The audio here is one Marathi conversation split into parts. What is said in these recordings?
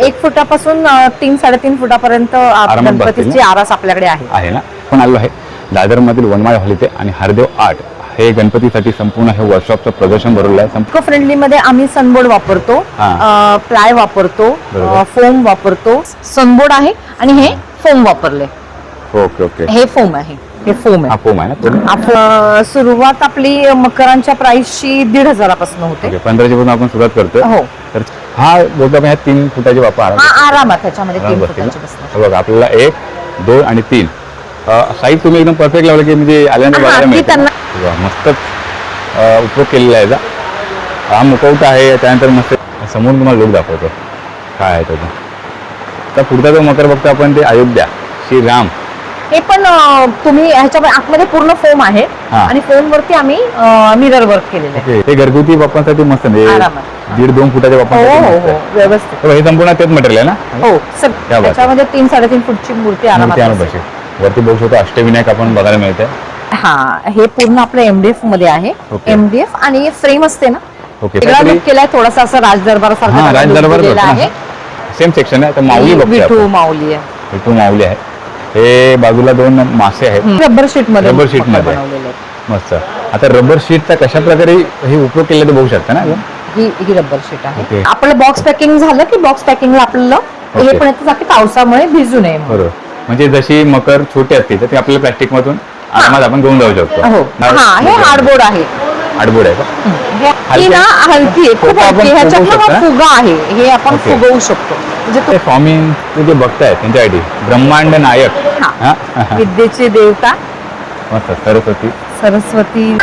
एक फुटापासून तीन साडेतीन फुटापर्यंत गणपतीची? आरास आपल्याकडे आहे. आहे ना? पण आलो आहे. दादरमधील वनमाळ हॉल इथे आणि हरदेव आर्ट हे गणपतीसाठी संपूर्ण हे वर्कशॉपचं प्रदर्शन भरवलं आहे. इको फ्रेंडली मध्ये आम्ही सनबोर्ड वापरतो. प्लाय वापरतो. फोम वापरतो. सनबोर्ड आहे आणि हे फोम वापरले ओके ओके. हे फोम आहे. हे फोम आहे. फोम आहे ना? सुरुवात आपली मकरांच्या प्राइसची दीड हजारापासून होते. पंधराशे पासून आपण सुरुवात करतोय. हो. तर हा आपण ह्या तीन फुटाचे बापा आराम हा आरामात त्याच्यामध्ये तीन बसतील फुटाची ना? बसणार बघा आपल्याला एक दोन आणि तीन. साईज तुम्ही एकदम परफेक्ट लावलं की म्हणजे आल्यानंतर हा, बघायला अगदी मिळतं ना. त्यांना- वा, मस्तच अ, उपयोग केलेला आहे याचा हा मुखवटा आहे त्यानंतर मस्त समोर तुम्हाला लोक दाखवतो. काय आहे त्याचा? तर पुढचा जो मकर बघतो आपण ते अयोध्या श्रीराम. हे पण अ, तुम्ही ह्याच्या आतमध्ये पूर्ण फोम आहे हा. आणि फोम वरती आम्ही मिरर वर्क केलेलं आहे ओके. हे घरगुती बाप्पांसाठी मस्त आरामात. दीड दोन फुटाच्या हो बाप्पांसाठी हो मस्त हो आहे. व्यवस्थित हे संपूर्ण तेच मटेरियल आहे ना हो सग क्या बात आहे. त्याच्यामध्ये तीन साडेतीन फुटची मूर्ती आरामात मूर्ती आणून बसेल. बसेल वरती बघू शकतो अष्टविनायक आपण बघायला मिळते हा हे पूर्ण आपलं एमडीएफमध्ये आहे ओके. एमडीएफ आणि फ्रेम असते ना ओके वेगळा काहीतरी- लुक केलाय थोडासा असं राजदरबार हा राजदरबार आहे सेम सेक्शन आहे तर माऊली बघतोय विठू आपण. माऊली आहे विठू माऊली आहे हे बाजूला दोन मासे आहेत रबर शीटमध्ये रबर शीटमध्ये. मस्त आता रबर शीटचा कशा प्रकारे हे उपयोग केला ते बघू शकता ना ही ही रबर शीट आहे. आपलं बॉक्स पॅकिंग झालं की बॉक्स पॅकिंगला आपल्याला हे. पण येतं की पावसामुळे भिजू नये म्हणून. बरोबर म्हणजे जशी मकर छोटी असते तर ती आपल्याला प्लॅस्टिक मधून आरामात आपण घेऊन जाऊ शकतो हो हा हे हार्डबोर्ड आहे हार्डबोर्ड आहे का हे- ही हलकी ना आहे? हलकी आहे खूप आपण हलकी आहे. ह्याच्यात फुगवू ना शकता? हा फुगा आहे हे आपण. फुगवू शकतो म्हणजे ते स्वामी जे बघताय त्यांच्यासाठी ब्रह्मांड नायक. हा. हा? विद्येची देवता. मस्त सरस्वती. सरस्वती.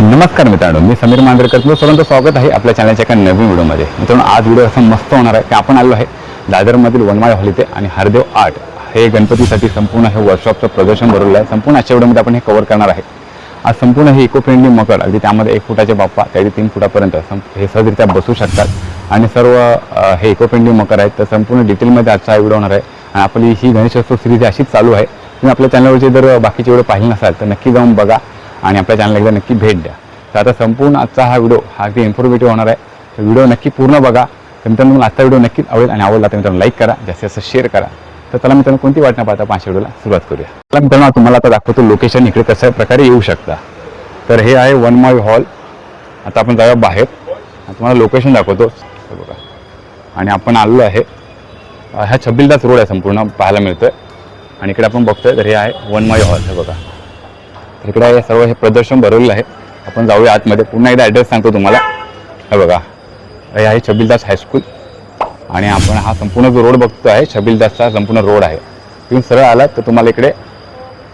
नमस्कार मित्रांनो मी समीर मांजरेकर. तुमचं सर्वांचं स्वागत आहे आपल्या चॅनलच्या एका नवीन व्हिडिओमध्ये. मित्रांनो आज व्हिडिओ असा मस्त होणार आहे की आपण आलो आहे दादरमधील वनमाळ हॉल इथे आणि हरदेव आर्ट. हे गणपतीसाठी संपूर्ण हे वर्कशॉपचं प्रदर्शन भरवलं आहे. संपूर्ण आजच्या व्हिडिओमध्ये आपण हे कव्हर करणार आहे. आज संपूर्ण हे इको फ्रेंडली मकर अगदी त्यामध्ये एक फुटाचे बाप्पा त्या तीन फुटापर्यंत हे सहजरित्या बसू शकतात. आणि सर्व हे इको फ्रेंडली मकर आहेत तर संपूर्ण डिटेलमध्ये आजचा हा व्हिडिओ होणार आहे. आणि आपली ही गणेशोत्सव सिरीज अशीच चालू आहे. तुम्ही आपल्या चॅनलवरचे जर बाकीचे व्हिडिओ पाहिले नसाल तर नक्की जाऊन बघा. आणि आपल्या चॅनलला एकदा नक्की भेट द्या. तर आता संपूर्ण आजचा हा व्हिडिओ हा अगदी इन्फॉर्मेटिव्ह होणार आहे. तर व्हिडिओ नक्की पूर्ण बघा. तर मित्रांनो आजचा व्हिडिओ नक्कीच आवडेल आणि आवडला तर मित्रांनो लाईक करा. जास्तीत जास्त शेअर करा. तर त्याला मित्रांनो कोणती वाट न पाहता पाचशे सुरुवात करूया. चला मित्रांनो तुम्हाला आता दाखवतो लोकेशन इकडे कशा प्रकारे येऊ शकता. तर हे आहे वन माय हॉल आता आपण जाऊया बाहेर. तुम्हाला लोकेशन दाखवतो. बघा. आणि आपण आलेलो आहे. ह्या छबिलदास रोड आहे संपूर्ण पाहायला मिळतोय. आणि इकडे आपण बघतोय तर हे आहे वन माय हॉल हे बघा. तर इकडे हे सर्व हे प्रदर्शन भरवलेलं आहे. आपण जाऊया आतमध्ये. पुन्हा एकदा ॲड्रेस सांगतो तुम्हाला. हे बघा. हे आहे छबिलदास हायस्कूल आणि आपण हा संपूर्ण जो रोड बघतो आहे छबिलदासचा संपूर्ण रोड आहे. तुम्ही सरळ आलात तर तुम्हाला इकडे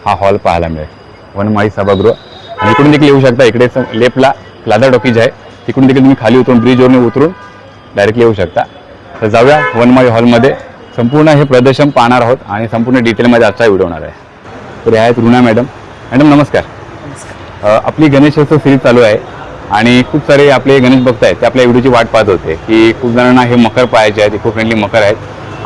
हा हॉल पाहायला मिळेल. वनमाळी सभागृह. आणि इकडून देखील येऊ शकता इकडे स- लेफ्टला प्लाझा टॉकीज आहे तिकडून देखील तुम्ही खाली उतरून ब्रिजवरून उतरून डायरेक्टली येऊ शकता. तर जाऊया वनमाळी हॉलमध्ये. संपूर्ण हे प्रदर्शन पाहणार आहोत आणि संपूर्ण डिटेलमध्ये आजचा व्हिडिओ होणार आहे. तर आहेत रुना मॅडम. मॅडम नमस्कार. आपली गणेशोत्सव सिरीज चालू आहे. आणि खूप सारे आपले गणेश भक्त आहेत ते आपल्या व्हिडिओची वाट पाहत होते की खूप जणांना हे मकर पाहायचे आहेत इको फ्रेंडली मकर आहेत.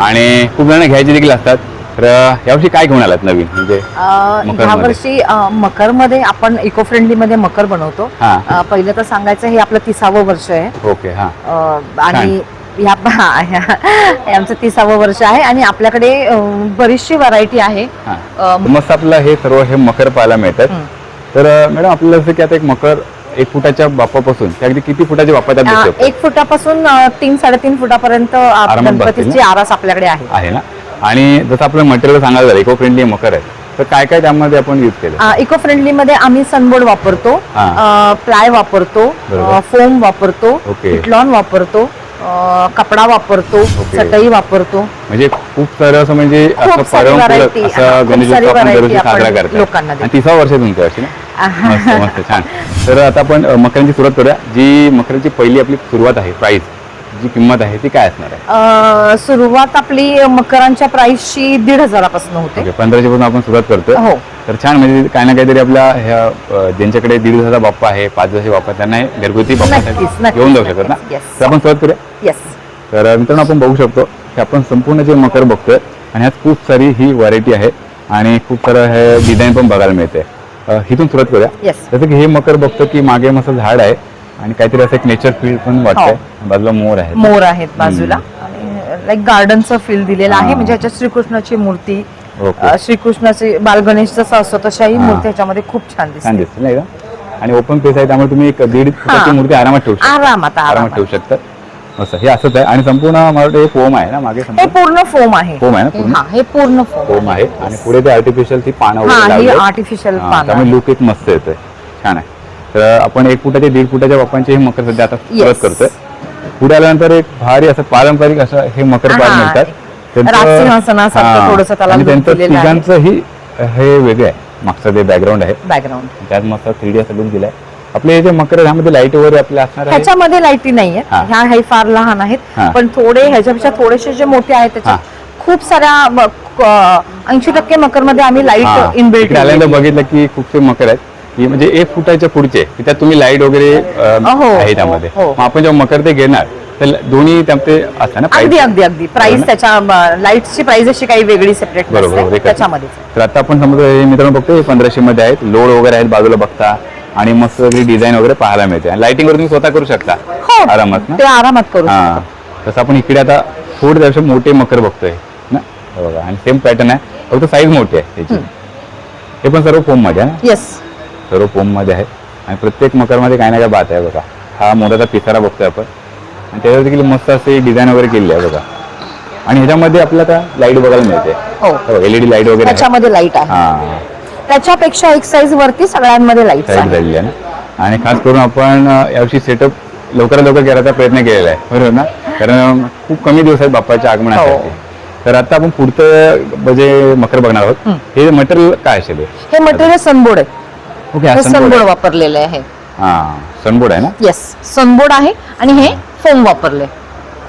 आणि खूप जण घ्यायचे देखील असतात. तर यावर्षी काय घेऊन आलात नवीन? म्हणजे. ह्या वर्षी मकरमध्ये आपण इको फ्रेंडली मध्ये मकर बनवतो. हा. पहिलं तर सांगायचं हे आपलं तिसावं वर्ष आहे. ओके हां. आणि आमचं तिसावं वर्ष आहे आणि आपल्याकडे बरीचशी व्हरायटी आहे. मस्त आपलं हे सर्व हे मकर पाहायला मिळतात. तर मॅडम आपल्याला जसं की आता एक मकर एक फुटाच्या बाप्पापासून ते अगदी किती फुटाचे बाप्पा त्यात अ, दिसू शकतात? एक फुटापासून अ, तीन साडेतीन फुटापर्यंत आ- आरामात बसतील गणपतीची ना? आरास आपल्याकडे आहे आहे ना आणि जसं आपलं मटेरियल सांगायला झालं इको फ्रेंडली मकर आहे तर काय काय त्यामध्ये आपण यूज केलं इको फ्रेंडली मध्ये आम्ही सनबोर्ड वापरतो हा. प्लाय वापरतो बरोबर. फोम वापरतो ओके. वापरतो अ, कपडा वापरतो ओके. चटई वापरतो म्हणजे खूप सारं असं म्हणजे असं खूप सारी परंपरा variety, असं खूप गणेश सारी उत्सव आपण variety दरवर्षी आपण साजरा करतो लोकांना आणि देतो. तिसरा वर्ष आहे तुमच्या वर्षी ना मस्त मस्त छान. तर आता आपण मकरांची सुरुवात करूया. जी मकरांची पहिली आपली सुरुवात आहे प्राइस जी किंमत आहे ती काय असणार आहे? सुरुवात आपली मकरांच्या प्राइसची दीड हजारापासून होते. पंधराशे पासून आपण सुरुवात करतोय हो. तर छान म्हणजे काही ना काहीतरी आपल्या ह्या ज्यांच्याकडे दीड दिवसाचा बाप्पा आहे पाच दिवसाचे बाप्पा त्यांना घरगुती बाप्पा घेऊन जाऊ शकतात ना. तर आपण सुरुवात करूया. येस तर मित्रांनो आपण बघू शकतो की आपण संपूर्ण जे मकर बघतोय आणि ह्यात खूप सारी ही व्हरायटी आहे आणि खूप सारं हे डिझाईन पण बघायला मिळते. अ, इथून सुरुवात करूया. जसं की हे मकर बघतो की मागे मस्त झाड आहे आणि काहीतरी असं एक नेचर फील्ड पण वाटतंय. बाजूला मोर आहे. मोर आहेत बाजूला. आणि लाईक गार्डनचं फील दिलेलं आहे. हा. म्हणजे ह्याच्यात श्रीकृष्णाची मूर्ती ओके. श्रीकृष्णाची बालगणेश जसं असतो तशाही हा. मूर्ती ह्याच्यामध्ये खूप छान दिसते. छान दिसते नाही का? आणि ओपन पेस आहे त्यामुळे तुम्ही एक दीड फुटाची मूर्ती आरामात ठेवू शकता. आरामात आरामात. आरामात ठेवू शकता. असं हे असंच आहे. आणि संपूर्ण मला फोम आहे ना मागे हे पूर्ण फोम आहे. फोम आहे ना पूर्ण? हा हे पूर्ण फोम आहे. आणि पुढे ते आर्टिफिशियल ती पानं. आर्टिफिशियल त्यामुळे लुक एक मस्त येतोय. छान आहे. तर आपण एक फुटाचे दीड फुटाच्या बाप्पांचे हे मकर सध्या आता सुरुवात करतोय. पुढे आल्यानंतर एक भारी असं पारंपरिक असं हे मकर पार मिळतात. त्यांचं- हा. तिघांचंही हे वेगळं आहे. मागचं ते बॅकग्राऊंड आहे. बॅकग्राऊंड त्यात मस्त थ्री डी असं लुक दिलाय. आपले हे जे मकर ह्यामध्ये लाइट वगैरे आपले असणार आहे? ह्याच्यामध्ये लाईटी नाहीये. हा. ह्या हे फार लहान आहेत. हा. पण थोडे ह्याच्यापेक्षा थोडेसे जे मोठे आहेत त्याच्यात खूप साऱ्या ऐंशी टक्के मकरमध्ये आम्ही हा. लाइट इनबिल्ट इकडे आल्यानंतर बघितलं की खूपसे मकर आहेत. म्हणजे एक फुटाच्या पुढचे त्यात तुम्ही लाइट वगैरे अं, हो, आहे हो, त्यामध्ये. हो. मग आपण जेव्हा मकर ते घेणार तर दोन्ही त्यामध्ये असतं ना अगदी price? अगदी. अगदी प्राइस ना? त्याच्या लाईटची प्राइस अशी काही वेगळी सेपरेट बरोबर त्याच्यामध्ये तर आता आपण समजा हे मित्रांनो बघतो हे पंधराशे मध्ये आहेत. लोड वगैरे आहेत बाजूला बघता. आणि मस्त सगळी डिझाईन वगैरे पाहायला मिळते. आणि लाइटिंग वगैरे तुम्ही स्वतः करू शकता. हो. आरामात ना? ते आरामात करू हा. तसं आपण इकडे आता थोडे त्यापेक्षा मोठे मकर बघतोय ना? हे बघा आणि सेम पॅटर्न आहे. फक्त साईज मोठी आहे त्याची. हे पण सर्व फोममध्ये आहे ना? येस सर्व फोममध्ये आहे. आणि प्रत्येक मकरमध्ये काही ना काय बात आहे बघा. हा मोठाचा पिसारा बघतोय आपण. आणि त्याच्यावर देखील मस्त असे डिझाईन वगैरे केली आहे बघा. आणि ह्याच्यामध्ये आपल्याला लाइट बघायला मिळते. हो. एलईडी लाइट वगैरे. त्याच्यामध्ये लाइट आहे. हा. त्याच्यापेक्षा एक साईज वरती सगळ्यांमध्ये लाइट साईड झालेली आहे ना? आणि खास करून आपण यावर्षी सेटअप लवकरात लवकर करायचा प्रयत्न केलेला आहे. बरोबर ना? कारण खूप कमी दिवस आहेत बाप्पाच्या आगमनासाठी. हो. तर आता आपण पुढचं जे मकर बघणार आहोत हे. मटेरियल काय असेल हे? मटेरियल सनबोर्ड आहे. Okay sunboard. वापरलेले आहे. हा सनबोर्ड आहे ना? येस सनबोर्ड आहे आणि हे फोम वापरले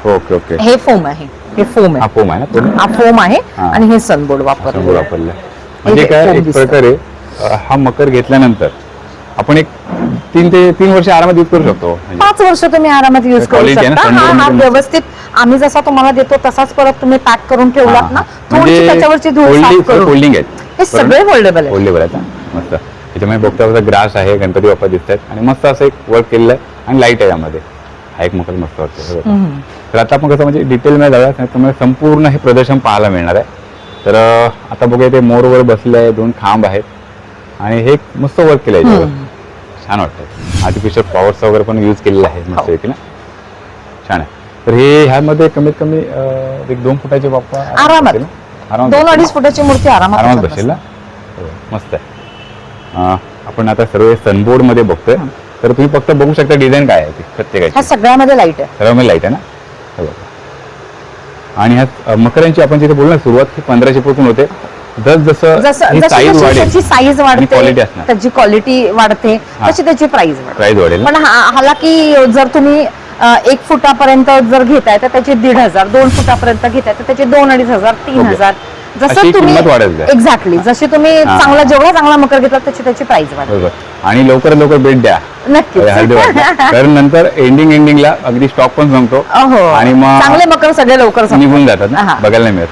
ओके ओके हे फोम आहे. हे फोम हा आहे फोम आहे ना हा फोम आहे. आणि हे सनबोर्ड सनबोर्ड वापरले वापरलं म्हणजे काय एक. प्रकारे हा मकर घेतल्यानंतर आपण एक तीन ते तीन वर्ष आरामात यूज करू शकतो. म्हणजे पाच वर्ष तुम्ही आरामात युज करू आहे ना, शकता. हा हा व्यवस्थित आम्ही जसा तुम्हाला देतो तसाच परत तुम्ही पॅक करून ठेवलात ना थोडीशी म्हणजे त्याच्यावरची धूळ साफ करून. फोल्डिंग आहेत. हे सगळे फोल्डेबल आहे फोल्डेबल आहेत मस्त. त्याच्यामुळे बघता बघता ग्रास आहे गणपती बाप्पा दिसत आहेत आणि मस्त असं एक वर्क केलेलं आहे आणि लाइट आहे यामध्ये. हा एक मकर मस्त वाटतं. तर आता आपण कसं म्हणजे डिटेलमध्ये जाऊया. त्यामुळे संपूर्ण हे प्रदर्शन पाहायला मिळणार आहे. तर आता बघूया ते मोरवर बसले आहे दोन खांब आहेत. आणि हे मस्त वर्क केलं आहे. छान वाटतं आर्टिफिशियल फ्लॉवर्स वगैरे पण यूज केलेलं आहे मस्त पैकी ना. छान आहे. तर हे ह्यामध्ये कमीत कमी एक दोन फुटाचे बाप्पा आरामात. दोन अडीच फुटाची मूर्ती आरामात आरामात बसेल ना. हो, मस्त आहे. आपण आता सर्व सनबोर्डमध्ये बघतोय. तर तुम्ही फक्त बघू शकता डिझाईन काय आहे ती प्रत्येकाची. सगळ्यामध्ये लाइट आहे. सर्व लाइट आहे ना? हे. आणि ह्या मकरांची आपण जिथे बोललो ना सुरुवात पंधराशे पासून होते जस जसं साईज त्याची साईज वाढते त्याची क्वालिटी वाढते. तशी त्याची प्राइस प्राईस वाढेल? पण हा- हालाकी जर तुम्ही एक फुटापर्यंत जर घेताय तर त्याचे दीड हजार दोन फुटापर्यंत घेताय तर त्याचे दोन अडीच हजार तीन. हजार जसं तुम्ही किंमत. एक्झॅक्टली जशी तुम्ही हा. चांगला जेवढा चांगला मकर घेतला त्याची त्याची प्राइस वाढते बरोबर. आणि लवकरात लवकर भेट द्या. नक्कीच. कारण नंतर एंडिंग एंडिंगला अगदी स्टॉक पण संपतो. आणि मग चांगले मकर सगळे लवकर संपतात. निघून जातात ना? हा. बघायला नाही मिळत.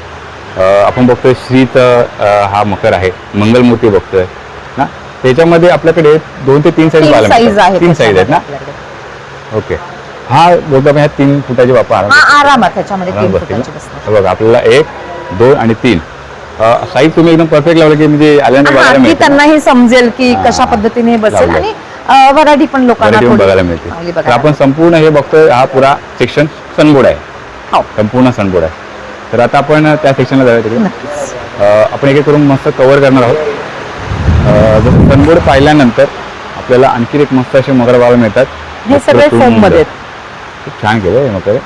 अं, आपण बघतोय श्रीत अं, हा मकर आहे. मंगलमूर्ती बघतोय. ना त्याच्यामध्ये आपल्याकडे दोन ते तीन साईज तीन साईज आहे तीन साईज आहेत ना. ओके. हा बोलतो आपण ह्या तीन फुटाचे बाप्पा आराम हा आरामात त्याच्यामध्ये तीन बसतील फुटाची ना? बसणार बघा आपल्याला एक दोन आणि तीन. साईज तुम्ही एकदम परफेक्ट लावलं की म्हणजे आल्यानंतर हा, बघायला की मिळतं त्यांनाही समजेल की हा. कशा पद्धतीने बसेल लावलंय. आणि व्हरायटी पण लोकांना थोडी बघायला चांगली मिळते तर बघायला आपण संपूर्ण हे बघतोय हा पुरा सेक्शन सनबोर्ड आहे हो. संपूर्ण सनबोर्ड आहे तर आता आपण त्या सेक्शनला जाऊया तिकडे नक्कीच. अं, आपण एक एक करून मस्त कव्हर करणार आहोत अं, जसं सनबोर्ड पाहिल्यानंतर आपल्याला आणखी एक मस्त असे मगर बघायला मिळतात हे मस्त सगळे. फोममध्ये आहेत. खूप छान केलं हे मकर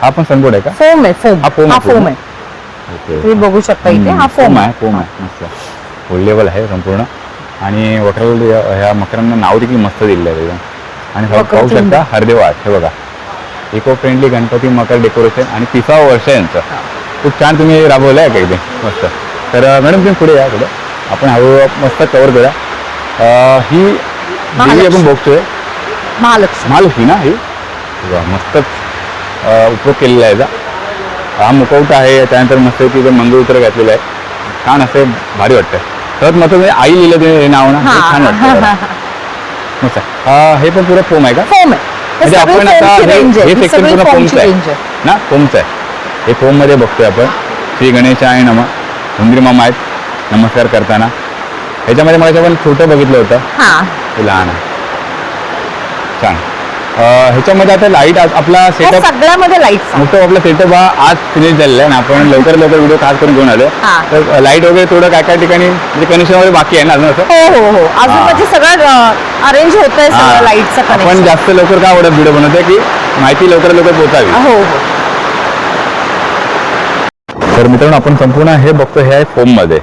हा पण सनबोर्ड आहे का फोम आहे फोम हा foam हा फोम. आहे तुम्ही बघू शकता इथे. हा फोम आहे. फोम आहे. मस्त. फुल लेवल आहे संपूर्ण. आणि वखराल ह्या मकरांना नाव देखील मस्त दिलेलं आहे एकदम आणि पाहू. शकता हरदेव आर्ट हे बघा. इको फ्रेंडली गणपती मकर डेकोरेशन आणि तिसावं वर्ष यांचं. खूप छान तुम्ही राबवलं आहे का एकदम मस्त. तर मॅडम तुम्ही पुढे या पुढे आपण हळूहळू मस्त कवर करूया. ही देवी. आपण बघतोय महालक्ष्मी. महालक्ष्मी ना ही? मस्तच उपयोग केलेला आहे हा मुखवटा आहे त्यानंतर मस्त तिथं मंगळसूत्र घातलेलं आहे. छान असं भारी वाटतं सर्वात महत्वाचं आई लिहिलं ते नाव ना हे छान वाटतं जरा. मस्त आहे. अं, हे पण पुरं फोम आहे का? फोम आहे. हे म्हणजे आपण आता हे आहे. सेक्शन पूर्ण फोमची आहे. आहे. ना फोमचं आहे. हे फोममध्ये बघतोय आपण. श्री गणेशाय नम. हुंद्री मामा आहेत. नमस्कार करताना. ह्याच्यामध्ये मला पण छोटं बघितलं होतं. हा. हे लहान आहे. छान. ह्याच्यामध्ये आता लाइट आपला सेटअप सगळ्यामध्ये लाइट मोठं आपला सेटअप हा आज फिनिश झालेला आहे ना आपण लवकर लवकर व्हिडिओ खास करून घेऊन आलो. तर लाइट वगैरे थोडं काय काय ठिकाणी म्हणजे कनेक्शन वगैरे बाकी आहे ना अजून असं? हो हो हो. अजून. म्हणजे सगळं अरेंज होत आहे लाईटचं आपण जास्त लवकर का आवडत व्हिडिओ बनवतोय की माहिती लवकर लवकर पोहोचावी? हो हो. तर मित्रांनो आपण संपूर्ण हे बघतो हे आहे फोममध्ये.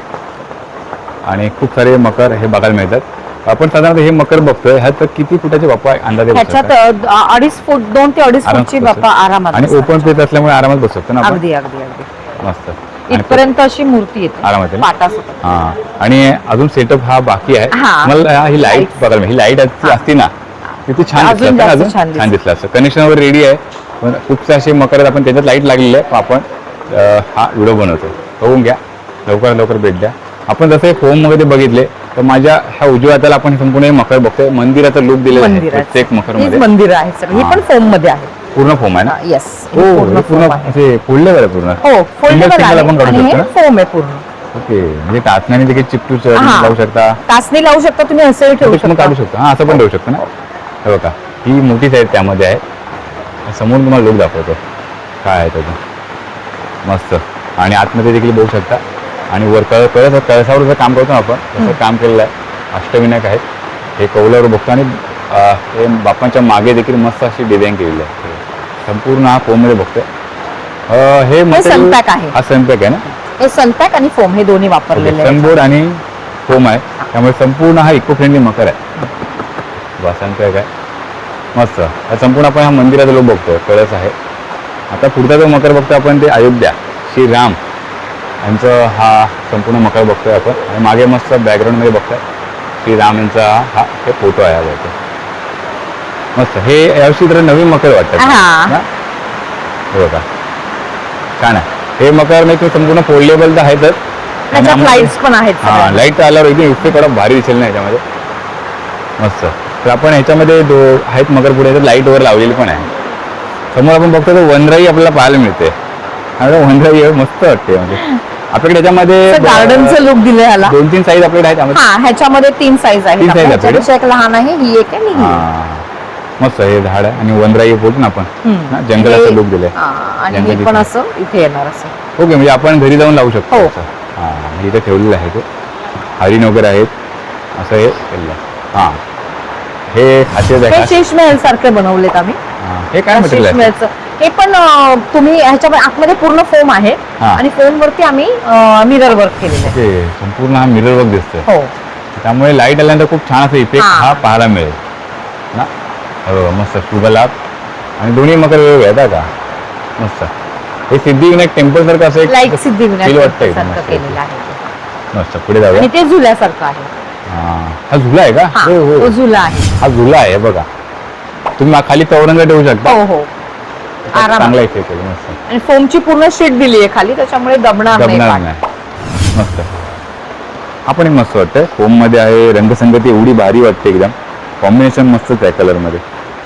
आणि खूप सारे मकर हे बघायला मिळतात. आपण साधारणतः हे मकर बघतोय ह्यात किती फुटाचे बाप्पा अंदाजे बसू ह्याच्यात? अ, अडीच फूट दोन ते अडीच आरामात फूटची बसू शकतात. आरामात आणि बसतात. ओपन प्लेस असल्यामुळे आरामात बसू शकतो ना आपण? अगदी अगदी अगदी. मस्त. आणि इथपर्यंत अशी मूर्ती येते. आरामात ना? हा. आणि अजून सेटअप हा बाकी आहे. मला ही लाइट Lights. बघायला ही लाइट असती ना किती छान अजून दिसलं असतं ना, जास्त अजून छान छान दिसलं. असतं कनेक्शन वगैरे रेडी आहे. पण खूपसे असे मकर आहेत, आपण त्याच्यात लाइट लागलेली आहे. आपण अं, हा व्हिडिओ बनवतो बघून घ्या. लवकर लवकर भेट द्या. आपण जसं फोममध्ये बघितले तर माझ्या ह्या उजव्या हाताला आपण संपूर्ण हे मकर बघतोय. मंदिराचा लुक दिलेला आहे प्रत्येक मकर हीच मध्ये. मंदिर आहे सगळी ही. पण फोममध्ये आहे. पूर्ण फोम आहे ना? येस हो पूर्ण फोम आहे. असे फोल्डेबल आहे पूर्ण. हो Single फोल्डेबल single आहे. आपण काढू आणि शकतो ना? फोम आहे पूर्ण. ओके. म्हणजे टाचण्याने देखील चिपटू श- हा. लावू शकता. कासनी लावू शकता तुम्ही असंही ठेवू ते पण काढू शकता. शकतो हा असं पण ठेवू शकतो ना? हे बघा ही मोठी साईज त्यामध्ये आहे. समोर तुम्हाला लुक दाखवतो. काय आहे त्याचं? मस्त. आणि आतमध्ये देखील बघू शकता. आणि वर कळ कळस कळसावर जर काम करतो ना आपण तसं काम केलेलं आहे. अष्टविनायक आहेत. हे कौलावर बघतो आणि हे बापांच्या मागे देखील मस्त अशी डिझाईन केलेली आहे. संपूर्ण हा फोममध्ये बघतोय हे sunpack आहे. हा सनपॅक आहे ना? हे सनपॅक आणि फोम हे दोन्ही वापरलेले सनबोर्ड आणि फोम आहे. त्यामुळे संपूर्ण हा इको फ्रेंडली मकर आहे. वासांचा काय मस्त. हा संपूर्ण आपण हा मंदिराचा लोक बघतोय. कळस आहे. आता पुढचा जो मकर बघतो आपण ते अयोध्या श्रीराम यांचं हा संपूर्ण मकर बघतोय आपण. आणि मागे मस्त बॅकग्राऊंडमध्ये बघतोय. श्रीराम यांचा हा हे फोटो आहे हा बघतो मस्त. हे यावर्षी तर नवीन मकर वाटतात हा. हे? बघा. छान आहे. हे मकर म्हणजे संपूर्ण फोल्डेबल तर आहेतच. लाईट्स पण आहेत हा. लाइट आल्यावर इथे इफेक्ट थोडा भारी दिसेल ना याच्यामध्ये. मस्त. तर आपण ह्याच्यामध्ये दो आहेत मगर पुढे लाइट वगैरे लावलेली पण आहे. समोर आपण बघतो तर वनराई आपल्याला पाहायला मिळते. आणि वनराई आहे, मस्त वाटते म्हणजे. आपल्याकडे याच्यामध्ये गार्डनचं लुक दिलं ह्याला. दोन तीन साईज आपल्याकडे आहेत त्यामध्ये. हा ह्याच्यामध्ये तीन साईज आहेत. तीन size. आहेत एक लहान आहे ही एक आहे आणि ही एक. हा मस्त हे झाड आहे. आणि वनराई बोलतो ना आपण. हम्म. ना, जंगलाचं हे- लुक दिलंय. हा, आणि जंगल पण. असं इथे येणार असं. ओके म्हणजे आपण घरी जाऊन लावू शकतो हो. असं. हा म्हणजे इथे ठेवलेलं आहे ते. हरिण वगैरे आहेत. असं हे केलेलं. आहे हां. हे खासियत आहे हे का शेष महल सारखे बनवलेत आम्ही. हां. हे काय मटेरियल आहे? हे पण तुम्ही ह्याच्यामध्ये आतमध्ये पूर्ण फोम आहे. आणि फोम वरती आम्ही मिरर वर्क केलेलं आहे. संपूर्ण हा मिरर वर्क दिसतोय. हो. त्यामुळे लाइट आल्यानंतर खूप छान असं इफेक्ट हा. पाहायला मिळेल. ना? हो मस्त. शुभलाभ आणि दोन्ही मकर वेगवेगळे का? मस्त. हे सिद्धिविनायक टेम्पल सारखं असं एक सिद्धिविनायक. केलेलं आहे. मस्त. पुढे जाऊया. ते झुल्यासारखं आहे. हा. हा झुला आहे का? हा हो झुला आहे. हा झुला आहे बघा. तुम्ही खाली चौरंग ठेवू शकता. हो हो. चांगला इफेक्ट आहे मस्त. आणि फोमची पूर्ण शीट दिली आहे खाली त्याच्यामुळे दबणार नाही जमणार पाठ. नाही. मस्त. आपण एक मस्त वाटतंय. फोममध्ये आहे रंगसंगती एवढी भारी वाटते एकदम. कॉम्बिनेशन मस्तच आहे कलरमध्ये.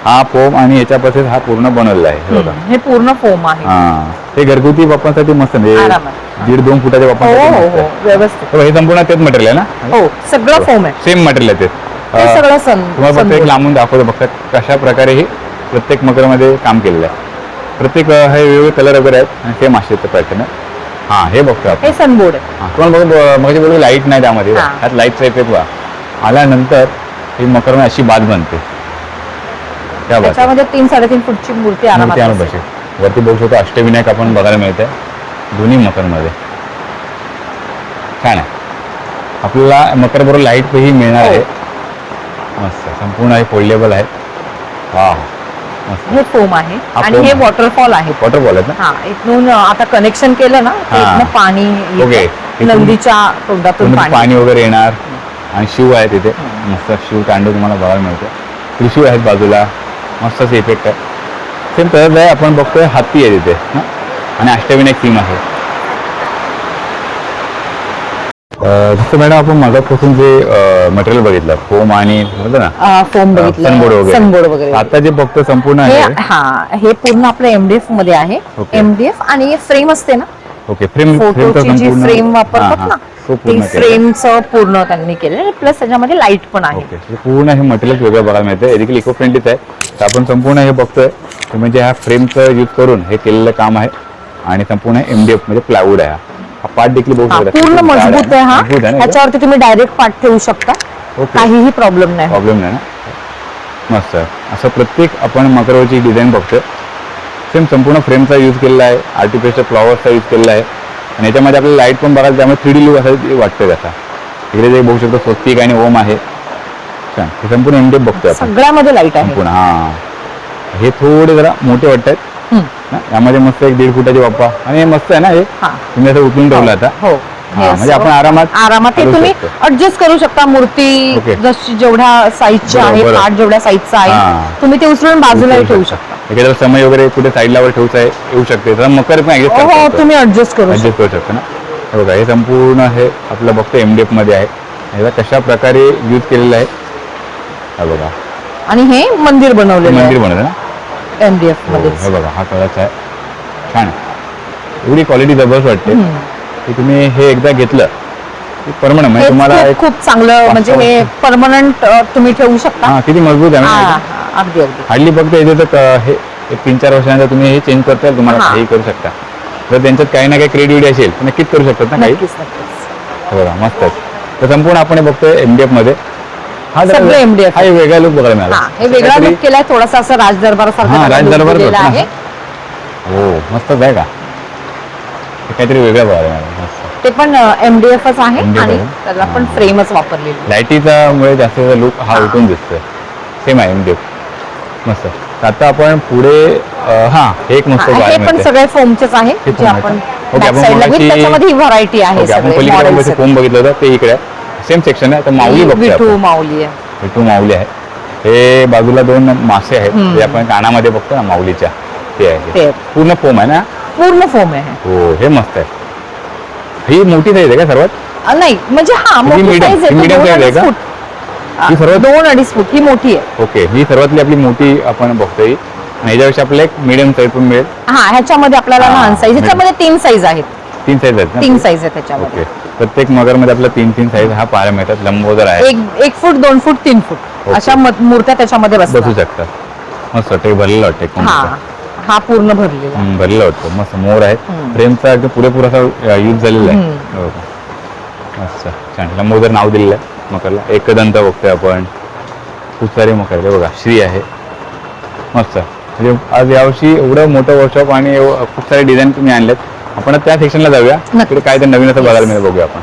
हा फोम आणि याच्यापासून हा पूर्ण बनवलेला आहे हे बघा. हम्म, हे पूर्ण फोम आहे. हा. हे घरगुती बाप्पांसाठी मस्त म्हणजे आरामात. दीड दोन फुटाच्या हो बाप्पांसाठी हो मस्त हो आहे. व्यवस्थित. हे संपूर्ण तेच मटेरियल आहे ना? हो सगळं फोम आहे. सेम मटेरियल आहे ते. हे अं, सगळं सन तुम्हाला फक्त एक सनबोर्ड. लांबून दाखवतो बघता कशा प्रकारे हे प्रत्येक मकरमध्ये काम केलेलं आहे. प्रत्येक हे वेगवेगळे कलर वगैरे आहेत. आणि सेम असे पॅटर्न आहे हा हे बघतो आपण. हे सनबोर्ड हा, तुम्हाला बघ बोलू लाइट नाही त्यामध्ये. हा. त्यात लाईटचा इफेक्ट बघा. आल्यानंतर ही मकर अशी बाद बनते. त्या त्याच्यामध्ये तीन साडेतीन फूटची मूर्ती आरामात मूर्ती आणून बसेल. बसेल. वरती बघू शकतो अष्टविनायक आपण बघायला मिळते. दोन्ही मकरमध्ये छान आहे. आपल्याला मकर बरोबर लाइट ही मिळणार हो. आहे. मस्त. संपूर्ण हे फोल्डेबल आहे. हा मस्त हे फोम आहे आणि हे आहे. वॉटरफॉल आहे. वॉटरफॉल आहेत ना? हा इथून आता कनेक्शन केलं ना पाणी नंदीच्या तोंडातून पाणी वगैरे येणार आणि शिव आहे तिथे. मस्त शिव तांडव तुम्हाला बघायला मिळतो. त्रिशूळ आहेत बाजूला. मस्त असे इफेक्ट आहे. सेम तसंच आहे आपण बघतोय हत्ती आहे तिथे? आणि अष्टविनायक थीम आहे अं, जसं मॅडम आपण मागापासून जे मटेरियल बघितलं फोम आणि ना फोम सनबोर्ड वगैरे. आता जे बघतो संपूर्ण हे आहे. हा हे पूर्ण आपलं एमडीएफमध्ये आहे. एमडीएफ आणि फ्रेम असते ना? ओके फ्रेम फोटोची जी फ्रेम वापरतात ना तो पूर्ण केलं. फ्रेमचं पूर्ण त्यांनी केलं प्लस त्याच्यामध्ये लाइट पण आहे. हे पूर्ण हे मटेरियल वेगळं बघायला मिळतं हे देखील इको फ्रेंडलीच आहे. तर आपण संपूर्ण हे बघतोय. म्हणजे ह्या फ्रेमचं यूज करून हे केलेलं काम आहे. आणि संपूर्ण एम डी एफ म्हणजे प्लायवूड आहे पार्ट देखील बघू हा, शकता. पूर्ण किती जाड मजबूत आहे हा. मजबूत आहे ना ह्याच्यावरती तुम्ही डायरेक्ट पाठ ठेवू शकता. ओके. काहीही प्रॉब्लेम नाही. प्रॉब्लेम नाही ना? मस्त. असं प्रत्येक आपण मकरवरची डिझाईन बघतोय. सेम संपूर्ण फ्रेमचा यूज केलेला आहे. आर्टिफिशियल फ्लॉवर्सचा यूज केलेला आहे. आणि याच्यामध्ये आपल्याला लाइट पण बघायला त्यामुळे थ्री डी लुक असं वाटतं त्याचा. इकडे जे बघू शकतो स्वस्तिक आणि ओम आहे. छान. हे संपूर्ण एफ बघतोय आपण. सगळ्यामध्ये लाइट आहे. संपूर्ण हा. हे थोडे जरा मोठे वाटत आहेत. यामध्ये मस्त एक दीड फुटाचे बाप्पा आणि हे मस्त आहे ना हे. तुम्ही असं उचलून ठेवलं आता? हो. म्हणजे आपण आरामात आरामात हे तुम्ही शकतो. ऍडजस्ट करू शकता मूर्ती ओके. जशी जेवढ्या साईजची आहे बरोबर. पाठ जेवढ्या साईजचा आहे. तुम्ही ते उचलून बाजूलाही ठेवू शकता. एखादा समय वगैरे कुठे साईडला वर आहे येऊ शकते. तर मकर पण ऍडजस्ट हो हो तुम्ही ऍडजस्ट करू शकता. ऍडजस्ट करू शकतो ना? हे बघा हे संपूर्ण हे आपलं बघतो एम डी मध्ये आहे. कशा प्रकारे यूज केलेलं आहे. हा बघा. आणि हे मंदिर बनवलेलं मंदिर बनवलं ना? एमडीएफ हो, मध्ये हे बघा हा कलरचा आहे. छान आहे. एवढी क्वालिटी जबरदस्त वाटते की तुम्ही हे एकदा घेतलं की परमनंट म्हणजे हे तुम्हाला खूप एक खूप चांगलं म्हणजे हे परमनंट तुम्ही ठेवू शकता. हा किती मजबूत आहे हा, म्हणजे हा, अगदी अगदी. हार्डली फक्त येते तर हे एक तीन चार वर्षानंतर तुम्ही हे चेंज करता येईल तुम्हाला हा. करू शकता. जर त्यांच्यात काही ना काही क्रिएटिव्हिटी असेल तर नक्कीच करू शकतात ना काही? नक्कीच नक्कीच. हे बघा मस्त आहे. तर संपूर्ण आपण हे बघतोय एमडीएफमध्ये. हा जरा- सगळं MDF हा वेगळा लुक बघायला मिळाला. हा हे वेगळा लुक केलाय थोडासा असं राज दरबार हा, राज दरबार दिलेला होता ना. आहे. हो मस्तच आहे का? हे काहीतरी वेगळं बघायला मिळालं मस्त. ते पण एमडीएफच आहे MDF आणि आहे. त्याला पण. फ्रेमच वापरलेली लाईटीचा मुळे जास्त लुक हा उठून दिसतोय. सेम आहे एमडीएफ मस्त. तर आता आपण पुढे अं, हा हे एक मस्त हा, हे बघायला पण सगळे फोमचेच आहे जे आपण आहे बॅक आपण त्याच्यामध्ये ही व्हरायटी आहे ओके आपण सगळे पलीकडे फोम बघितलं होतं ते इकडे. सेम सेक्शन आहे तर माऊली विठू आपण. माऊली आहे. विठू माऊली आहे. हे बाजूला दोन मासे आहेत ते आपण कानामध्ये बघतो ना माऊलीच्या. ते आहे ते. पूर्ण फोम आहे ना? पूर्ण फोम आहे. हो हे मस्त आहे. ही मोठी साईज आहे का सर्वात? अ, नाही म्हणजे हा मोठी medium- साईज आहे ही medium दोन size आहे अडीच का? फूट. ही अ, सर्वात- दोन अडीच फूट ही मोठी आहे. ओके ही सर्वातली आपली मोठी आपण बघतोय. आणि ह्याच्यापेक्षा आपल्याला एक मिडियम साईज पण मिळेल. हा ह्याच्यामध्ये आपल्याला हा, लहान साईज medium. ह्याच्यामध्ये तीन साईज आहेत. तीन साईज आहेत ना? तीन साईज आहे त्याच्यामध्ये. ओके. प्रत्येक मगरमध्ये आपल्याला तीन तीन साईज हा पाहायला मिळतात. लंबोदर आहे एक एक फूट दोन फूट तीन फूट. अशा मूर्त्या त्याच्यामध्ये बसू बसतात शकतात. मस्त वाटतं. भरलेलं वाटतं एकदम हा. मस्त. हा पूर्ण भरलेला. हम्म, भरलेलं वाटतं. मस्त मोर आहे हम्म. फ्रेमचा एकदम पुरेपूर असा यूज झालेला आहे. हो. का? मस्त. छान. लंबोदर नाव दिलेलं आहे मकरला. एकदंत बघतोय आपण. खूप सारे मकर बघा श्री आहे. मस्त. म्हणजे आज यावर्षी एवढं मोठं वर्कशॉप आणि एव- खूप सारे डिझाईन तुम्ही आणलेत. आपण त्या सेक्शनला जाऊया. तिकडे काय तर नवीन असं बघायला मिळेल बघूया आपण.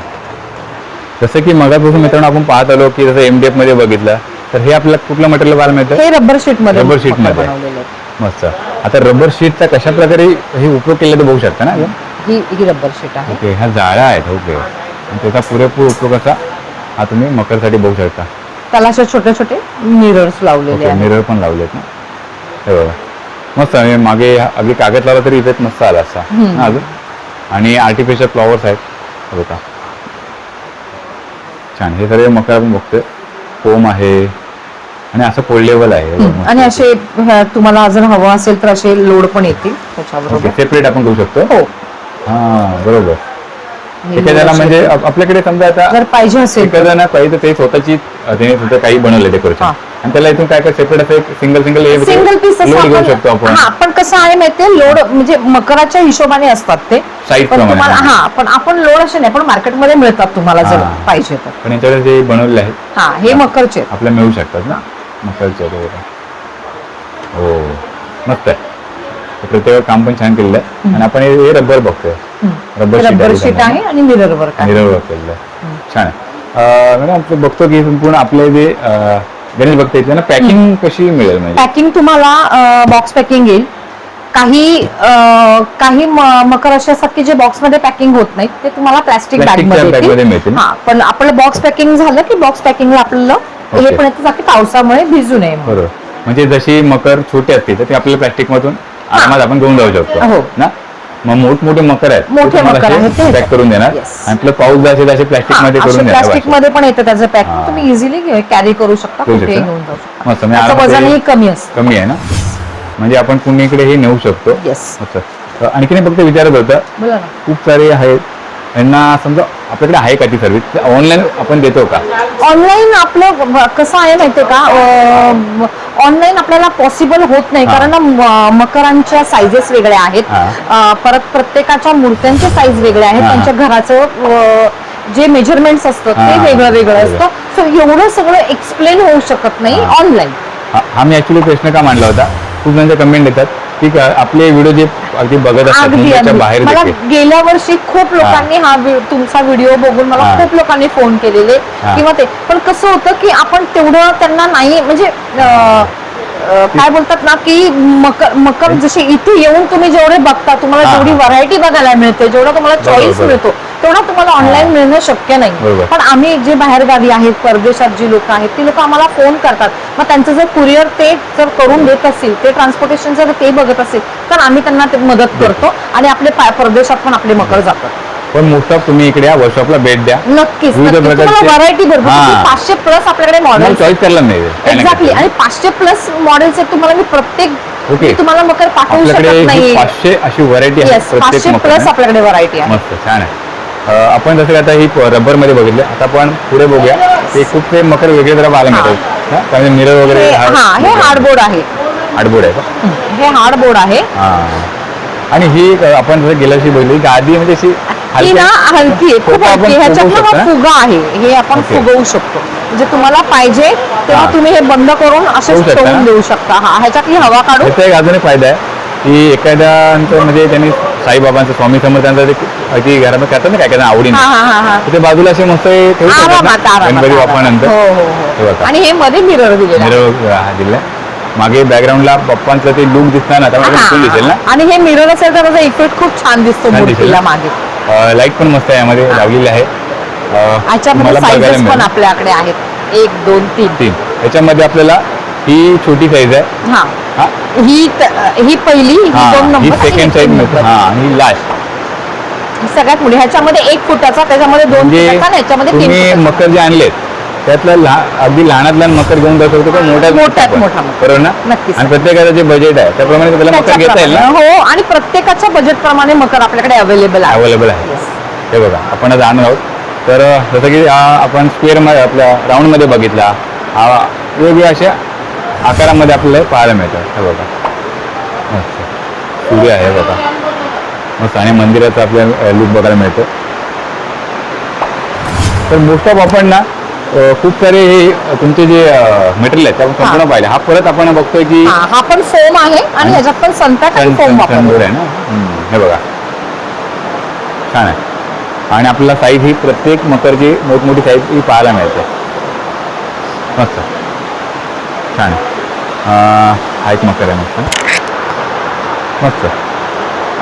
जसं की मगापासून मित्रांनो आपण पाहत आलो की जसं एमडीएफमध्ये बघितलं तर हे आपल्याला कुठलं मटेरियल पाहायला मिळतं? हे रबर शीटमध्ये sheet मकरमध्ये. मस्त. आता रबर शीटचा कशा प्रकारे हे उपयोग केला ते बघू शकता ना ही ही रबर शीट आहे. ओके ह्या जाळ्या आहेत ओके. आणि त्याचा पुरेपूर उपयोग असा हा तुम्ही मकरसाठी बघू शकता. त्याला असे छोटे छोटे मिरर्स लावलेले आहेत. मिरर पण लावलेत ना? हे बघा. मस्त मागे अगदी कागद लावला तरी इथेच मस्त आला असा. अजून? आणि आर्टिफिशियल फ्लॉवर्स आहेत. बघा. छान. हे सगळे मकर आपण बघतोय. फोम आहे. आणि असं फोल्डेबल आहे. आणि असे तुम्हाला जर हवं असेल तर असे लोड पण येतील त्याच्याबरोबर. सेपरेट आपण करू शकतो? हो. हा बरोबर. एखाद्याला म्हणजे आपल्याकडे समजा आता जर पाहिजे असेल काही तर ते स्वतःची त्याने सुद्धा काही बनवलं डेकोरेशन हा. आणि त्याला इथून काय काय सेपरेट असं एक single single single piece load घेऊ शकतो आपण. हा पण कसं आहे माहितीये लोड म्हणजे मकराच्या हिशोबाने असतात ते. Size पण. तुम्हाला हा. पण आपण लोड असे नाही पण मार्केटमध्ये मिळतात तुम्हाला जर. पाहिजे तर. पण यांच्याकडे जे बनवलेले आहेत हा हे मकरचे. आपल्याला मिळू शकतात ना? मसालचे वगैरे. हो. मस्त आहे. प्रत्येक काम पण छान केलेलं आहे. आणि आपण हे रबर बघतोय. Rubber sheet. आहे आणि मिरर वर्क आहे. मिरर वर्क केलेलं आहे. छान आहे. मॅडम आपण बघतो की संपूर्ण आपले जे गणेश भक्त आहेत त्यांना पॅकिंग कशी मिळेल म्हणजे पॅकिंग तुम्हाला बॉक्स पॅकिंग येईल काही अं, काही म- मकर असे असतात की जे बॉक्समध्ये पॅकिंग होत नाही ते तुम्हाला प्लास्टिक बॅगमध्ये मिळतील. हा पण आपलं बॉक्स पॅकिंग झालं की बॉक्स पॅकिंगला आपल्याला हे Okay. पण येतं जाते पावसामुळे भिजू नये म्हणून. बरोबर म्हणजे जशी मकर छोटी असते तर ती आपल्याला प्लॅस्टिक मधून आरामात आपण घेऊन जाऊ हो. शकतो ना मग मोठमोठे मकर आहेत. मोठे मकर आहेत, ते पॅक करून देणार. आणि आपलं पाऊस जसे तसे प्लॅस्टिकमध्ये करून प्लास्टिकमध्ये पण येतं त्याचं पॅक हा. तुम्ही इझिली कॅरी करू शकता कुठेही शकता. घेऊन जाऊ शकता. मस्त म्हणजे त्याचं वजनही कमी असतं. कमी आहे ना? म्हणजे आपण कुणीकडेही नेऊ शकतो. आणखीन एक फक्त विचारत होतं खूप सारे आहेत. यांना समजा आपल्याकडे आहे का ती सर्व्हिस ऑनलाईन आपण देतो का? ऑनलाईन आपलं कसं आहे माहितीये का? ऑनलाईन आपल्याला पॉसिबल होत नाही. कारण मकरांच्या साईजेस वेगळ्या आहेत परत प्रत्येकाच्या मूर्त्यांचे साईज वेगळे आहेत. त्यांच्या घराचं जे मेजरमेंट्स असतात ते. वेगळं वेगळं. असतं सो एवढं सगळं एक्सप्लेन होऊ शकत नाही. ऑनलाईन हा हा मी ऍक्च्युली प्रश्न का मांडला होता खूप जणांचे कमेंट येतात की का- आपले व्हिडिओ जे अगदी बघत असतात अगदी मुंबईच्या अगदी बाहेर मला देखील गेल्या वर्षी खूप लोकांनी हा व्हि- तुमचा व्हिडिओ बघून मला हा. खूप लोकांनी फोन केलेले हा. किंवा ते पण कसं होतं की आपण तेवढं त्यांना नाही म्हणजे अं, अं, काय बोलतात ना की मकर मकर जसे इथे येऊन तुम्ही जेवढे बघता तुम्हाला हा, जेवढी. व्हरायटी बघायला मिळते जेवढा तुम्हाला चॉईस बरोबर. मिळतो तेवढा तुम्हाला ऑनलाईन. मिळणं शक्य नाही बरोबर. पण आम्ही जे बाहेरगावी आहेत परदेशात जी लोक आहेत ती लोक आम्हाला फोन करतात मग त्यांचं जर कुरिअर ते जर करून देत असतील ते ट्रान्सपोर्टेशन जर ते बघत असेल तर आम्ही त्यांना ते मदत करतो आणि आपले पा- परदेशात पण आपले मकर जातात पण मोस्ट ऑफ तुम्ही इकडे या वर्कशॉपला भेट द्या नक्कीच विविध नक्कीच. तुम्हाला प्रकारचे- व्हरायटी भरपूर हा. किती पाचशे प्लस आपल्याकडे तुम्हाला मॉडेल चॉईस करायला नाही काही ना एक्झॅक्टली काही. आणि पाचशे प्लस मॉडेल्स आहेत तुम्हाला मी प्रत्येक. मी तुम्हाला मकर पाठवू आपल्याकडे शकत ही नाही पाचशे अशी व्हरायटी आहे येस पाचशे प्लस? आपल्याकडे व्हरायटी आहे मस्त छान आहे आपण जसं आता ही रबरमध्ये बघितले आता आपण पुढे बघूया ते खूप ते मकर वेगळे जरा पाहायला. मिळतात? कारण मिरर वगैरे हे- हार्डबोर्ड आहे हार्डबोर्ड आहे का हे हार्डबोर्ड आहे आणि ही आपण जसं गेल्या वर्षी बघितली गादी म्हणजे अशी ही ना हलकी आहे खूप फुगा हलकी आहे. हा ना? फुगा आहे हे आपण. फुगवू शकतो म्हणजे तुम्हाला पाहिजे तेव्हा. तुम्ही हे बंद करून असे ठेवून? देऊ शकता हा ह्याच्यातली हवा काढून याचा एक अजून एक फायदा आहे की एखाद्याचं म्हणजे त्यांनी साईबाबांचं स्वामी समर्थांचं ते अगदी घरात करतात ना काय काय आवडीने. हा हा हा हा. तर ते बाजूला असे मस्त हे ठेवू शकतात आरामात ना, आरामात गणपती आरामात. बाप्पानंतर हो हो हे. हो बघा. आणि हे मध्ये मिरर दिलेलं आहे. मिरर हा दिलाय मागे बॅकग्राऊंडला बाप्पांचं ते लुक दिसणार ना त्यामुळे हा. दिसेल ना? आणि हे मिरर असेल तर त्याचा इफेक्ट खूप छान दिसतो छान दिसेल मूर्तीला ना? मागे. लाइट पण मस्त आहे यामध्ये लावलेली आहे. अं, याच्यामध्ये तुम्हाला बघायला साईजेस पण मिळेल. आपल्याकडे आहेत. एक दोन तीन. तीन. याच्यामध्ये आपल्याला ही छोटी साईज आहे हा हा ही त- ही पहिली ही हा दोन ही नंबर आणि सेकंड साईज तीन मिळते नंबर. हा ही लास्ट सगळ्यात मोठी ह्याच्यामध्ये एक फुटाचा त्याच्यामध्ये दोन म्हणजे फुटाचा आणि ह्याच्यामध्ये तीन तुम्ही फुटाचा. मकर जे आणलेत त्यातलं लहा- अगदी लहानात लहान मकर घेऊन जाऊ शकतो का मोठ्यात मोठ्यात पण? मोठा मकर. बरोबर ना नक्कीच. आणि प्रत्येकाचं जे बजेट आहे त्याप्रमाणे त्याला मकर घेता येईल ना त्याच्याप्रमाणे. हो आणि प्रत्येकाच्या बजेट प्रमाणे मकर आपल्याकडे अवेलेबल आहे अवेलेबल आहे हे बघा आपण आज आणून आहोत तर अं, जसं की हा आपण स्क्वेअरमध्ये आपल्या राऊंडमध्ये बघितला हा वेगवेगळ्या अशा आकारामध्ये आपल्याला पाहायला मिळतं. हे बघा. मस्त सूर्य आहे हे बघा. मस्त. आणि मंदिराचं आपल्याला लुक बघायला मिळतं. तर मोस्ट ऑफ आपण ना खूप सारे हे तुमचे जे मटेरियल आहे ते आपण संपूर्ण हा. पाहिले हा परत आपण बघतोय की हा हा पण फोम आहे आणि ह्याच्यात पण आणि फोम सनबोर्ड आहे ना? हे बघा. छान आहे. आणि आपल्याला साईज ही प्रत्येक मकरची मोठमोठी साईज ही पाहायला मिळते. मस्त. छान आहे अं, हा एक मकर आहे मस्त. मस्त.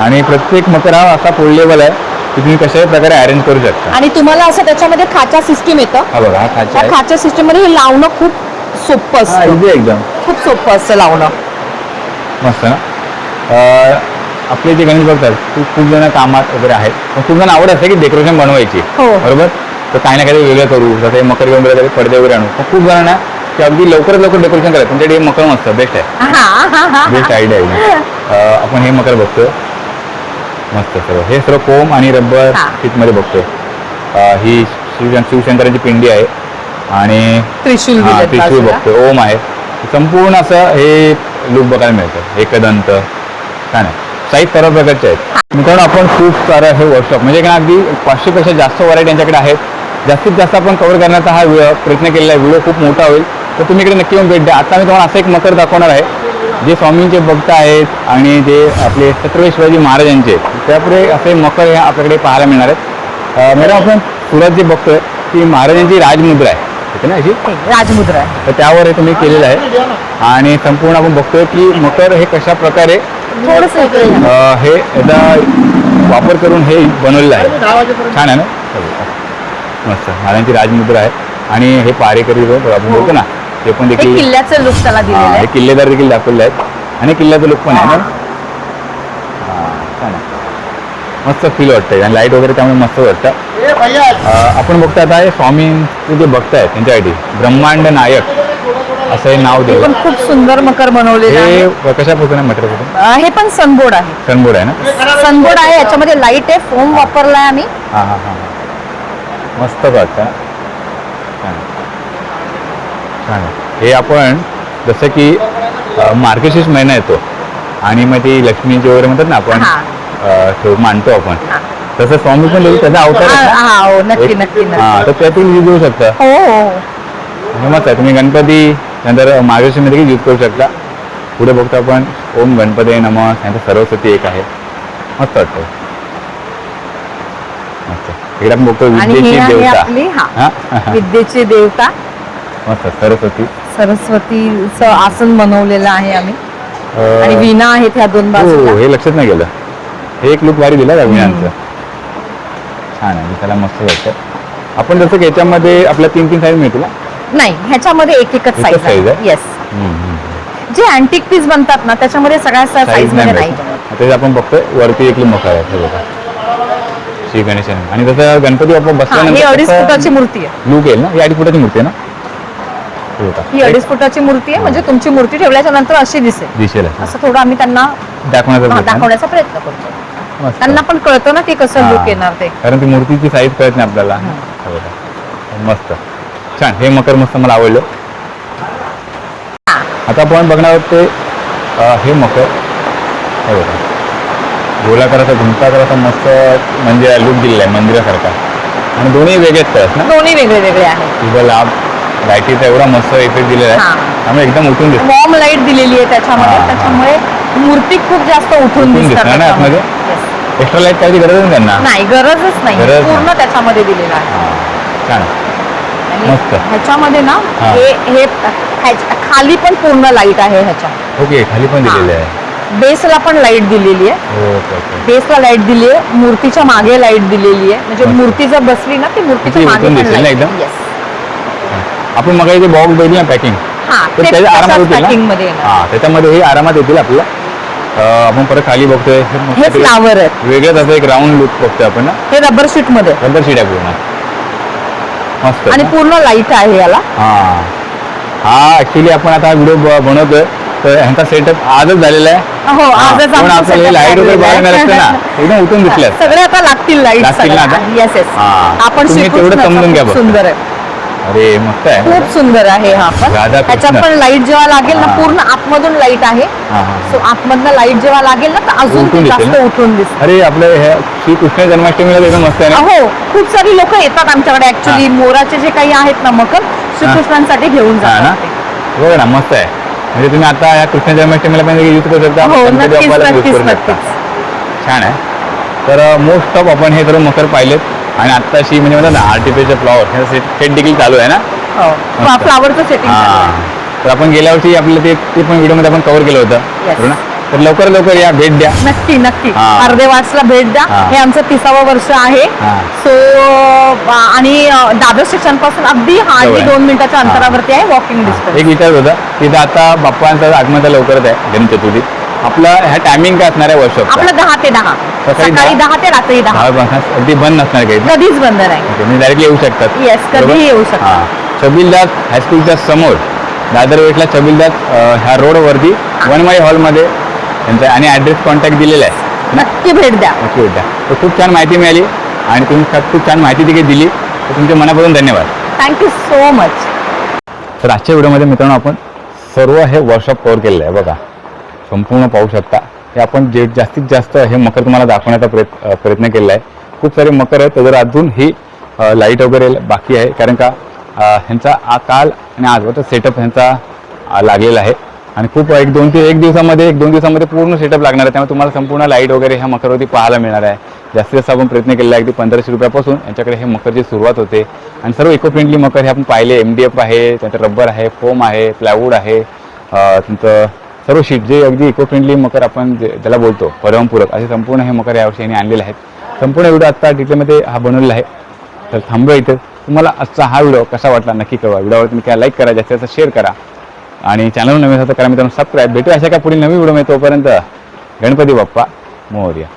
आणि प्रत्येक मकर हा असा फोल्डेबल आहे की तुम्ही कशाही प्रकारे अरेंज करू शकता. आणि तुम्हाला असं त्याच्यामध्ये खाचा सिस्टीम येतं. हा बघा हा खाचा त्या आहे. खाच्या सिस्टीममध्ये हे लावणं खूप सोपं हा असतं. easy आहे एकदम. खूप सोपं असतं लावणं. मस्त ना? अं, आपले जे गणेश भक्त आहेत खूप खूप जण कामात वगैरे आहेत. पण खूप जण आवड असते की डेकोरेशन बनवायची. हो. बरोबर? तर काही ना काही वेगळं करू. जसं हे मकर घेऊन वगैरे पडदे वगैरे आणू. पण खूप जणांना की अगदी लवकरात लवकर डेकोरेशन करायचं. तुमच्याकडे हे मकर मस्त बेस्ट आहे. हा हा हा बेस्ट आयडिया आहे. आपण हे मकर बघतोय. मस्त सर्व. हे सर्व कोम आणि रबर. मध्ये बघतोय. अं, ही शिव शिवशंकरांची पिंडी आहे. आणि त्रिशूल बाजूला. बघतोय. ओम आहे. संपूर्ण असं हे लुक बघायला मिळतं. एकदंत. छान आहे साईज सर्व प्रकारचे आहेत. मित्रांनो आपण खूप सारं हे वर्कशॉप म्हणजे काय अगदी पाचशेपेक्षा जास्त व्हरायटी यांच्याकडे आहेत. जास्तीत जास्त आपण कव्हर करण्याचा हा प्रयत्न केलेला आहे. व्हिडिओ खूप मोठा होईल. तर तुम्ही इकडे नक्की येऊन भेट द्या. आता मी तुम्हाला असं एक मकर दाखवणार आहे जे स्वामींचे भक्त आहेत आणि जे आपले छत्रपती शिवाजी महाराजांचे त्यापुढे असे मकर हे आपल्याकडे पाहायला मिळणार आहेत. मॅडम आपण सुरत जे बघतोय ती महाराजांची राजमुद्रा आहे. ठीक आहे ना अशी? राजमुद्रा आहे. तर त्यावर हे तुम्ही केलेलं आहे. आणि संपूर्ण आपण बघतोय की मकर हे कशा प्रकारे हे याचा वापर करून हे बनवलेलं आहे. छान आहे ना? मस्त. महाराजांची राजमुद्रा आहे. आणि हे पारेकरी आपण बोलतो ना. ते पण देखील किल्ल्याचं लुक त्याला दिलेलं हा, हे आहे. किल्लेदार देखील दाखवले आहेत आणि किल्ल्याचं लुक पण आहे ना? हा, छान आहे. मस्त फील वाटतंय. आणि लाइट वगैरे त्यामुळे मस्त वाटतं. अं, आपण बघतो आता हे स्वामींचे जे भक्त आहेत त्यांच्यासाठी ब्रह्मांड नायक असं हे नाव हे दिलं पण खूप सुंदर मकर बनवलेलं आहे. हे कशापासून आहे मटेरियल कुठून? अं, हे पण सनबोर्ड आहे. सनबोर्ड आहे ना? सनबोर्ड आहे याच्यामध्ये लाइट आहे फोम वापरलाय आम्ही. हां हां हां मस्त वाटतं छान. हे. आपण जसं की मार्गशीर्ष महिना येतो. आणि मग ती लक्ष्मीची वगैरे म्हणतात ना आपण मांडतो आपण. तसं स्वामी पण देऊ त्याचा अवतार हा तर त्यातून यूज होऊ शकतं. हो हो मस्त आहे. तुम्ही गणपती नंतर मार्गशीर्षमध्ये यूज करू शकता. पुढे बघतो आपण ओम गणपती नम त्यानंतर सरस्वती एक आहे. मस्त वाटतं. मस्त. इकडे आपण बघतो विद्येची देवता. विद्येची देवता. मस्त सरस्वती. सरस्वतीचं आसन बनवलेलं आहे आम्ही. आणि विना आहेत ह्या दोन बाजूला. हो हे लक्षात नाही गेलं. हे एक लुक भारी दिला रविनांचं छान आहे त्याला मस्त वाटतं. आपण जसं की याच्यामध्ये आपल्या तीन तीन साईज मिळतील? नाही ह्याच्यामध्ये एक एकच साईज आहे? येस. जे अँटिक पीस बनतात ना त्याच्यामध्ये सगळ्या साईजमध्ये नाही आपण बघतोय वरती एक मकर आहे हे बघा. श्री गणेश आणि जसं गणपती बाप्पा बसल्यानंतर अडीच फुटाची मूर्ती आहे. लुक येईल ना? ही अडीच फुटाची मूर्ती आहे ना? हे बघा. ही अडीच फुटाची मूर्ती आहे म्हणजे तुमची मूर्ती ठेवल्याच्या नंतर अशी दिसेल दिसेल. असं थोडं आम्ही त्यांना दाखवण्याचा हा, प्रयत्न. दाखवण्याचा प्रयत्न करतो मस्त. त्यांना पण कळतं ना की कसं हा. लुक येणार ते कारण ती मूर्तीची साईज कळत नाही आपल्याला हे. मस्त छान हे मकर मस्त मला आवडलं हा. आता आपण बघणार आहोत ते अं, हे मकर हे बघा गोलाकाराचा घुमताकाराचा मस्त म्हणजे लुक दिलेला आहे मंदिरासारखा आणि दोन्ही वेगळेच कळत ना दोन्ही वेगळे वेगळे आहेत तुझा लाभ लाईटीचा एवढा मस्त इफेक्ट दिलेला हा. आहे त्यामुळे एकदम उठून दिसत वॉर्म लाइट दिलेली आहे त्याच्यामध्ये हा. त्याच्यामुळे मूर्ती खूप जास्त उठून दिसतात ना. आतमध्ये? एक्स्ट्रा लाइट करायची गरज नाही त्यांना नाही गरजच नाही. पूर्ण त्याच्यामध्ये दिलेलं आहे हा. छान मस्त. ह्याच्यामध्ये ना हा. हे हे ह्याच्या- खाली पण पूर्ण लाइट आहे ह्याच्या ओके खाली पण हा. दिलेले आहे बेसला पण लाइट दिलेली आहे बेसला लाइट दिली आहे मूर्तीच्या मागे लाइट दिलेली आहे म्हणजे. मूर्ती जर बसली ना ती मूर्तीच्या मागे पण लाइट आपण मग जे बॉक्स बघितली ना पॅकिंग हा तर ते त्याच्या आरामात होतील ना हा त्याच्यामध्ये हे आरामात येतील आपल्याला. आपण परत खाली बघतोय. हे फ्लावर आहेत. वेगळंच असं एक राऊंड लुक बघतोय आपण ना हे रबर शीटमध्ये. रबर शीट आहे पूर्ण. मस्त. आणि? पूर्ण लाइट आहे याला. हा. हा ऍक्च्युली आपण आता व्हिडिओ बनवतोय. तर ह्यांचा सेटअप आजच झालेला आहे. हो आजच पण आमचं आपल्याला setup लाइट वगैरे बघायला आहे. मिळालं ना. एकदम उठून दिसल्यात. सगळे आता लागतील लाइट लागतील ना आता? Yes yes. आपण तेवढं समजून घ्या. सुंदर आहे. अरे मस्त आहे. खूप सुंदर आहे हा पण. राधा कृष्ण. त्याच्यात पण लाइट जेव्हा लागेल ना हा. पूर्ण आतमधून लाइट आहे. हा, हा. सो आतमधनं लाइट जेव्हा लागेल ना तर अजून उठून ती दिसेल जास्त ना? उठून दिसते. अरे आपलं हे श्रीकृष्ण जन्माष्टमीला तर एकदम मस्त आहे ना? हो खूप सारी लोक येतात आमच्याकडे. ऍक्च्युली मोराचे जे काही आहेत ना मकर श्रीकृष्णांसाठी घेऊन हा. ना जातात ते. बघ ना मस्त आहे. म्हणजे तुम्ही आता या कृष्ण जन्माष्टमीला पण यूज करू शकता हो गणपती नक्कीच बाप्पाला use नक्कीच करू शकता. नक्कीच. छान आहे. तर मोस्ट ऑफ आपण हे सर्व मकर पाहिलेत. आणि आत्ताशी म्हणजे म्हणतात ना आर्टिफिशियल फ्लॉवर हे सेट देखील चालू आहे ना हो. फ्लावरचं सेटिंग हा तर आपण गेल्या वर्षी आपलं ते ते पण व्हिडिओमध्ये आपण कव्हर केलं होतं Yes. बरोबर ना तर लवकर लवकर या भेट द्या नक्की नक्की हा. अर्धेवासला भेट द्या हा. हे आमचं तिसावं वर्ष आहे हा. सो आणि दादर स्टेशनपासून अगदी जवळ हार्डली आहे. दोन मिनिटाच्या हा. अंतरावरती आहे वॉकिंग डिस्टन्स एक विचार होता तिथं आता बाप्पांचं आगमन तर लवकरच आहे गणेश चतुर्थी आपलं ह्या टायमिंग काय असणार आहे वर्कशॉपचा आपलं दहा ते दहा. सकाळी सकाळी दहा? दहा ते रात्री दहा. अगदी बंद नसणार काही कधीच बंद नाही. ओके म्हणजे डायरेक्टली येऊ शकतात. Yes, कधीही बरोबर? येऊ शकतात. हां. छबिलदास हायस्कूलच्या समोर दादर वेटला छबिलदास अं, ह्या रोडवरती वनमाई हॉलमध्ये त्यांचा आणि ॲड्रेस कॉन्टॅक्ट दिलेला आहे. नक्की भेट द्या. नक्की भेटा तर खूप छान माहिती मिळाली आणि तुम्ही खा- खूप छान माहिती देखील दिली. तर तुमच्या मनापासून धन्यवाद. थँक्यू सो मच तर आजच्या व्हिडिओमध्ये मित्रांनो आपण सर्व हे वर्कशॉप कव्हर केलेलं आहे बघा. संपूर्ण पाहू शकता. हे आपण जे जास्तीत जास्त हे मकर तुम्हाला दाखवण्याचा प्रयत् प्रयत्न केलेला आहे. खूप सारे मकर आहेत. तर अजून ही लाइट वगैरे बाकी आहे कारण का ह्यांचा आ काल आणि आजवरचा सेटअप ह्यांचा लागलेला आहे. आणि खूप एक दोन ते एक दिवसामध्ये एक दोन दिवसामध्ये पूर्ण सेटअप लागणार आहे. त्यामुळे तुम्हाला संपूर्ण लाइट वगैरे ह्या मकरवरती पाहायला मिळणार आहे. जास्तीत जास्त आपण प्रयत्न केलेला आहे अगदी पंधराशे रुपयापासून यांच्याकडे हे मकरची सुरुवात होते. आणि सर्व इको फ्रेंडली मकर हे आपण पाहिले. एम डी एफ आहे त्यानंतर रबर आहे फोम आहे प्लायवूड आहे तुमचं सर्व शीट जे अगदी इको फ्रेंडली मकर आपण जे ज्याला बोलतो पर्यावरणपूरक असे संपूर्ण हे मकर यावर्षी यांनी आणलेले आहेत. संपूर्ण व्हिडिओ आत्ता डिटेलमध्ये हा बनवलेला आहे. तर थांबूया इथे. तुम्हाला आजचा हा व्हिडिओ कसा वाटला नक्की कळवा. व्हिडिओवर तुम्ही काय लाईक करा जास्तीत जास्त शेअर करा. आणि चॅनल नवीन असं तर करा मित्रांनो सबस्क्राईब भेटू अशा काय पुढील नवीन व्हिडिओ मिळतो तोपर्यंत गणपती बाप्पा मोर्या.